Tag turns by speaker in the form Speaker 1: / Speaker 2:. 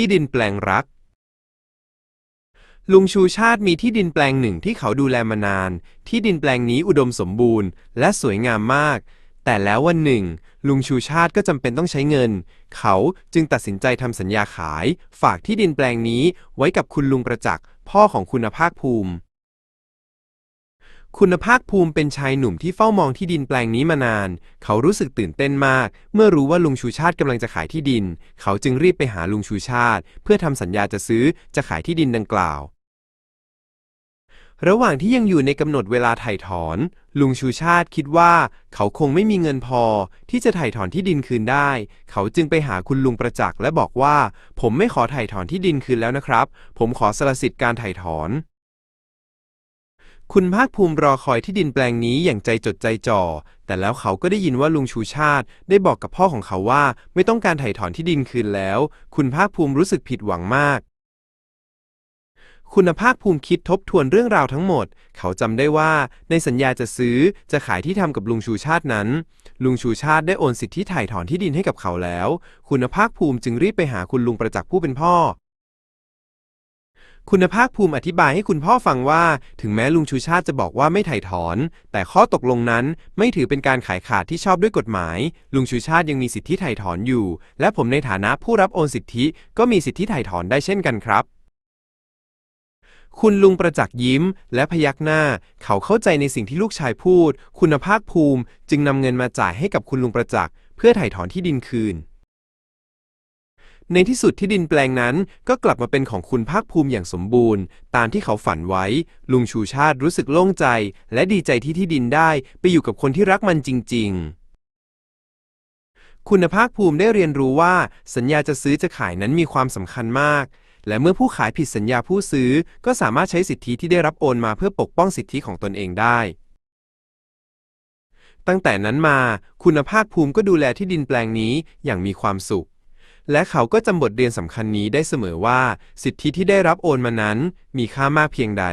Speaker 1: ที่ดินแปลงรัก ลุงชูชาติมีที่ดินแปลงหนึ่งที่เขาดูแลมานาน ที่ดินแปลงนี้อุดมสมบูรณ์ และสวยงามมาก แต่แล้ววันหนึ่ง ลุงชูชาติก็จำเป็นต้องใช้เงิน เขาจึงตัดสินใจทำสัญญาขาย ฝากที่ดินแปลงนี้ไว้กับคุณลุงประจักษ์ พ่อของคุณภาคภูมิ คุณภาคภูมิเป็นชายหนุ่มที่เฝ้ามองที่ดินแปลงนี้มานาน เขารู้สึกตื่นเต้นมาก เมื่อรู้ว่าลุงชูชาติกำลังจะขายที่ดิน เขาจึงรีบไปหาลุงชูชาติ เพื่อทำสัญญาจะซื้อจะขายที่ดินดังกล่าว ระหว่างที่ยังอยู่ในกำหนดเวลาไถ่ถอน ลุงชูชาติคิดว่า เขาคงไม่มีเงินพอ ที่จะไถ่ถอนที่ดินคืนได้ เขาจึงไปหาคุณลุงประจักษ์และบอกว่า ผมไม่ขอไถ่ถอนที่ดินคืนแล้วนะครับ ผมขอสละสิทธิ์การไถ่ถอน คุณภาคภูมิรอคอยที่ดินแปลงนี้อย่างใจจดใจจ่อ แต่แล้วเขาก็ได้ยินว่าลุงชูชาติ ได้บอกกับพ่อของเขาว่า ไม่ต้องการถ่ายถอนที่ดินคืนแล้ว คุณภาคภูมิรู้สึกผิดหวังมาก คุณภาคภูมิคิดทบทวนเรื่องราวทั้งหมด เขาจำได้ว่า ในสัญญาจะซื้อจะขายที่ทำกับลุงชูชาตินั้น ลุงชูชาติได้โอนสิทธิถ่ายถอนที่ดินให้กับเขาแล้ว คุณภาคภูมิจึงรีบไปหาคุณลุงประจักษ์ผู้เป็นพ่อ คุณภาคภูมิอธิบายให้คุณพ่อฟังว่า ถึงแม้ลุงชูชาติจะบอกว่าไม่ไถ่ถอน แต่ข้อตกลงนั้นไม่ถือเป็นการขายขาดที่ชอบด้วยกฎหมาย ลุงชูชาติยังมีสิทธิไถ่ถอนอยู่ และผมในฐานะผู้รับโอนสิทธิ ก็มีสิทธิไถ่ถอนได้เช่นกันครับ คุณลุงประจักษ์ยิ้ม และพยักหน้า เขาเข้าใจในสิ่งที่ลูกชายพูด คุณภาคภูมิ จึงนำเงินมาจ่ายให้กับคุณลุงประจักษ์เพื่อไถ่ถอนที่ดินคืน ในที่สุดที่ดินแปลงนั้นก็กลับมาเป็นของคุณภาคภูมิอย่างสมบูรณ์ ตามที่เขาฝันไว้ ลุงชูชาติรู้สึกโล่งใจ และดีใจที่ที่ดินได้ไปอยู่กับคนที่รักมันจริง ๆคุณภาคภูมิได้เรียนรู้ว่า สัญญาจะซื้อจะขายนั้นมีความสำคัญมาก และเมื่อผู้ขายผิดสัญญาผู้ซื้อ ก็สามารถใช้สิทธิที่ได้รับโอนมาเพื่อปกป้องสิทธิของตนเองได้ ตั้งแต่นั้นมา คุณภาคภูมิก็ดูแลที่ดินแปลงนี้อย่างมีความสุข และเขาก็จำบทเรียนสำคัญนี้ได้เสมอว่า สิทธิที่ได้รับโอนมานั้น มีค่ามากเพียงใด